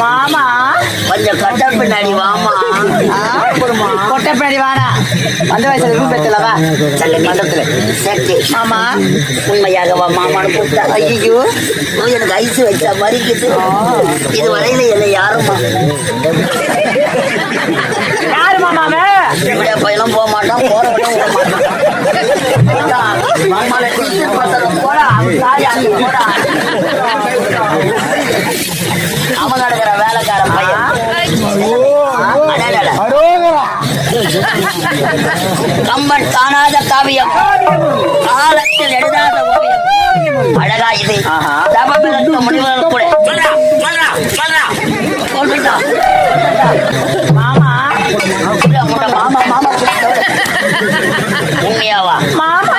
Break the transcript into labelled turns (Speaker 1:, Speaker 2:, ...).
Speaker 1: மாமா
Speaker 2: கொஞ்சம் கட்ட பின்னாடி வாமா
Speaker 1: கொட்டை பின்னாடி வாடா. அந்த வயசுல ரூம் பெற்றலவா
Speaker 2: நல்ல மண்டபத்துல. சரி.
Speaker 1: மாமா.
Speaker 2: உண்மையாகவா மாமான்னு கூப்பிட்டா?
Speaker 1: ஐயோ
Speaker 2: எனக்கு ஐஸ் வச்சா மறிக்குது. இது வரையில என்னை யாரும்
Speaker 1: யாரு மாமாவே
Speaker 2: இப்படியா பையனும் போக மாட்டான் பசங்க போடா அங்க போடா. இருக்கிற வேலைக்கார பையன். கம்மன் காணாத காவியம். காலத்தில் எழுதாத ஓவியம். அழகா இது. தபமிருக்க முடிவதற்கு கூட. மாமா. மாமா மாமா உண்மையாவா மாமா.